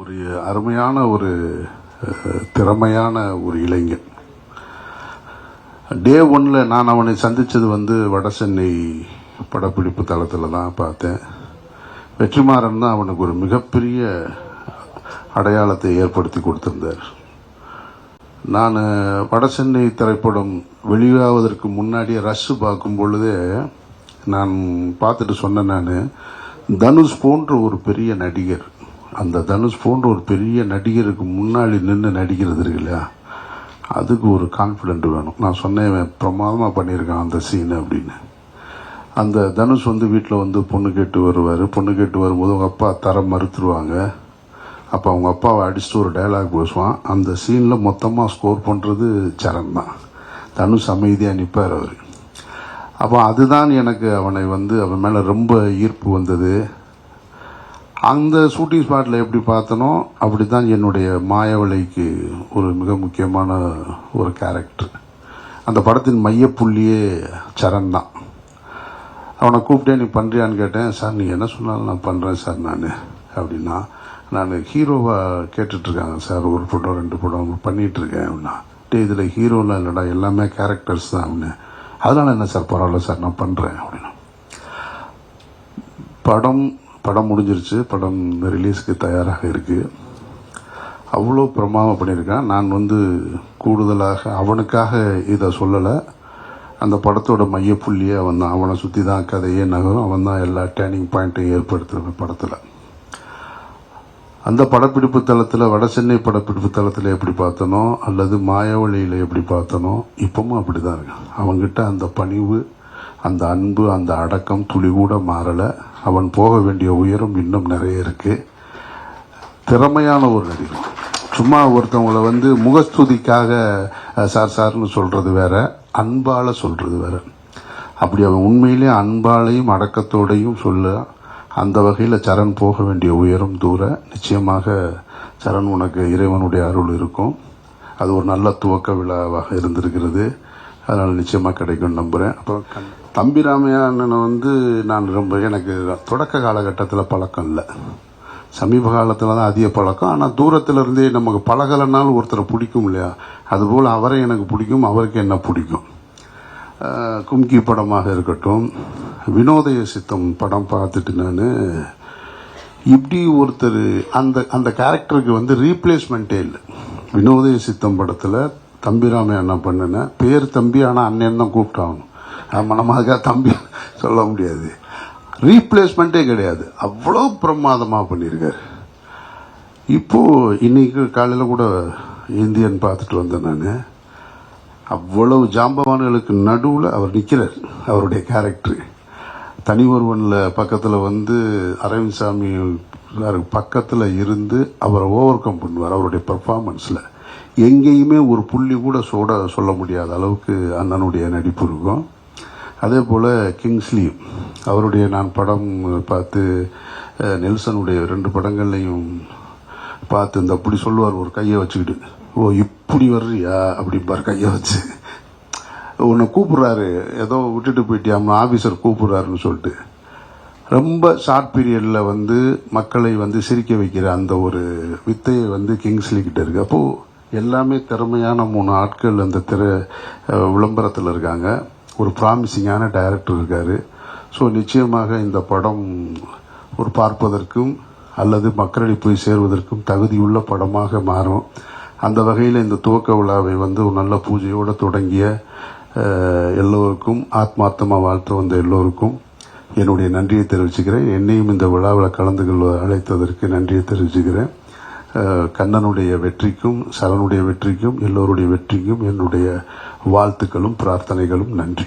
ஒரு அருமையான ஒரு திறமையான ஒரு இளைஞன். டே ஒன்ல நான் அவனை சந்தித்தது வந்து வடசென்னை படப்பிடிப்பு தளத்தில் தான் பார்த்தேன். வெற்றிமாறன் தான் அவனுக்கு ஒரு மிகப்பெரிய அடையாளத்தை ஏற்படுத்தி கொடுத்திருந்தார். நான் வடசென்னை திரைப்படம் வெளியாவதற்கு முன்னாடியே ரஷ்ஷு பார்க்கும் பொழுதே நான் பார்த்துட்டு சொன்னேன் நான் தனுஷ் போன்ற ஒரு பெரிய நடிகர் அந்த தனுஷ் போன்ற ஒரு பெரிய நடிகருக்கு முன்னாடி நின்று நடிக்கிறது இருக்கு இல்லையா? அதுக்கு ஒரு கான்ஃபிடென்ட் வேணும். நான் சொன்னேன் பிரமாதமாக பண்ணியிருக்கான் அந்த சீன் அப்படின்னு. அந்த தனுஷ் வந்து வீட்டில் வந்து பொண்ணு கேட்டு வருவார். பொண்ணு கேட்டு வரும்போது அவங்க அப்பா தர மறுத்துருவாங்க. அப்போ அவங்க அப்பாவை அடிச்சுட்டு ஒரு டயலாக் பேசுவான். அந்த சீனில் மொத்தமாக ஸ்கோர் பண்ணுறது சரண் தான். தனுஷ் அமைதியாக நிற்பார் அவர். அப்போ அதுதான் எனக்கு அவனை வந்து அவன் மேலே ரொம்ப ஈர்ப்பு வந்தது. அந்த ஷூட்டிங் ஸ்பாட்டில் எப்படி பார்த்தனோ அப்படி தான் என்னுடைய மாயவலைக்கு ஒரு மிக முக்கியமான ஒரு கேரக்டர் அந்த படத்தின் மையப்புள்ளியே சரண் தான் அவனை கூப்பிட்டே நீ பண்ணுறியான்னு கேட்டேன். சார் நீ என்ன சொன்னாலும் நான் பண்ணுறேன் சார் நான் அப்படின்னா நான் ஹீரோவாக கேட்டுட்ருக்காங்க சார். ஒரு படம் ரெண்டு படம் பண்ணிகிட்ருக்கேன் அப்படின்னா டே இதில் ஹீரோலாம் இல்லைடா. எல்லாமே கேரக்டர்ஸ் தான் அப்படின்னு. அதனால் என்ன சார் பரவாயில்ல சார் நான் பண்ணுறேன் அப்படின்னா. படம் படம் முடிஞ்சிருச்சு. படம் ரிலீஸ்க்கு தயாராக இருக்குது அவ்வளோ பிரமாதம் பண்ணியிருக்கான். நான் வந்து கூடுதலாக அவனுக்காக இதை சொல்லலை. அந்த படத்தோட மையப்புள்ளியே அவன் தான். அவனை சுற்றி தான் கதையே நகரும். அவன் தான் எல்லா டேர்னிங் பாயிண்ட்டையும் ஏற்படுத்துகிறவன் படத்தில். அந்த படப்பிடிப்பு தளத்தில் வடசென்னை படப்பிடிப்பு தளத்தில் எப்படி பார்த்தனோ அல்லது மாயாவளியில் எப்படி பார்த்தனோ இப்பவும் அப்படி தான் இருக்கு அவன்கிட்ட அந்த பணிவு அந்த அன்பு அந்த அடக்கம் துளி கூட மாறலை. அவன் போக வேண்டிய உயரம் இன்னும் நிறைய இருக்கு. திறமையான ஒரு நடிகர். சும்மா ஒருத்தவங்களை வந்து முகஸ்துதிக்காக சார் சார்னு சொல்கிறது வேற அன்பால் சொல்கிறது வேற. அப்படி அவன் உண்மையிலே அன்பாலையும் அடக்கத்தோடையும் சொல்ல அந்த வகையில் சரண் போக வேண்டிய உயரம் தூர நிச்சயமாக சரண் உனக்கு இறைவனுடைய அருள் இருக்கும். அது ஒரு நல்ல துவக்க விழாவாக இருந்திருக்கிறது. அதனால் நிச்சயமாக கிடைக்கும் நம்புகிறேன் அப்புறம் தம்பி ராமையா அண்ணனை வந்து நான் ரொம்ப எனக்கு தொடக்க காலகட்டத்தில் பழக்கம் இல்லை. சமீப காலத்தில் தான் அதிக பழக்கம். ஆனால் தூரத்தில் இருந்தே நமக்கு பழகலைனாலும் ஒருத்தரை பிடிக்கும் இல்லையா? அதுபோல் அவரை எனக்கு பிடிக்கும் அவருக்கு என்ன பிடிக்கும்? கும்கி படமாக இருக்கட்டும் வினோதய சித்தம் படம் பார்த்துட்டு நான் இப்படி ஒருத்தர் அந்த அந்த கேரக்டருக்கு வந்து ரீப்ளேஸ்மெண்ட்டே இல்லை. வினோதய சித்தம் படத்தில் தம்பிராமே அண்ணன் பண்ணினேன் பேர் தம்பி ஆனால் அண்ணன் தான் கூப்பிட்டாகணும். மனமாக தம்பி சொல்ல முடியாது. ரீப்ளேஸ்மெண்ட்டே கிடையாது. அவ்வளோ பிரமாதமாக பண்ணியிருக்காரு இப்போ இன்னைக்கு காலையில் கூட இந்தியன் பார்த்துட்டு வந்தேன் நான். அவ்வளவு ஜாம்பவான்களுக்கு நடுவில் அவர் நிற்கிறார் அவருடைய கேரக்டரு தனி ஒருவனில் பக்கத்தில் வந்து அரவிந்த் சாமி பக்கத்தில் இருந்து அவரை ஓவர் கம் பண்ணுவார் அவருடைய பர்ஃபார்மன்ஸில் எங்கேயுமே ஒரு புள்ளி கூட சோட சொல்ல முடியாத அளவுக்கு அண்ணனுடைய நடிப்பு இருக்கும். அதே போல் கிங்ஸ்லியும் அவருடைய நான் படம் பார்த்து நெல்சனுடைய ரெண்டு படங்கள்லையும் பார்த்து இந்த அப்படி சொல்லுவார் ஒரு கையை வச்சுக்கிட்டு. ஓ இப்படி வர்றியா? அப்படிம்பார் கையை வச்சு. உன்னை கூப்பிட்றாரு. ஏதோ விட்டுட்டு போயிட்டியாம் ஆஃபீஸர் கூப்பிட்றாருன்னு சொல்லிட்டு. ரொம்ப ஷார்ட் பீரியடில் வந்து மக்களை வந்து சிரிக்க வைக்கிற அந்த ஒரு வித்தையை வந்து கிங்ஸ்லி கிட்ட இருக்கு. அப்போது எல்லாமே திறமையான மூணு ஆட்கள் அந்த திரு விளம்பரத்தில் இருக்காங்க. ஒரு ப்ராமிசிங்கான டைரக்டர் இருக்கார். ஸோ நிச்சயமாக இந்த படம் ஒரு பார்ப்பதற்கும் அல்லது மக்களை போய் சேர்வதற்கும் தகுதியுள்ள படமாக மாறும். அந்த வகையில் இந்த துவக்க விழாவை வந்து ஒரு நல்ல பூஜையோடு தொடங்கிய எல்லோருக்கும் ஆத்மார்த்தமாக வாழ்த்து வந்த எல்லோருக்கும் என்னுடைய நன்றியை தெரிவிச்சுக்கிறேன். என்னையும் இந்த விழாவில் கலந்து கொள்ள அழைத்ததற்கு நன்றியை தெரிவிச்சுக்கிறேன். கண்ணனுடைய வெற்றிக்கும் சரணுடைய வெற்றிக்கும் எல்லோருடைய வெற்றிக்கும் என்னுடைய வாழ்த்துக்களும் பிரார்த்தனைகளும் நன்றி.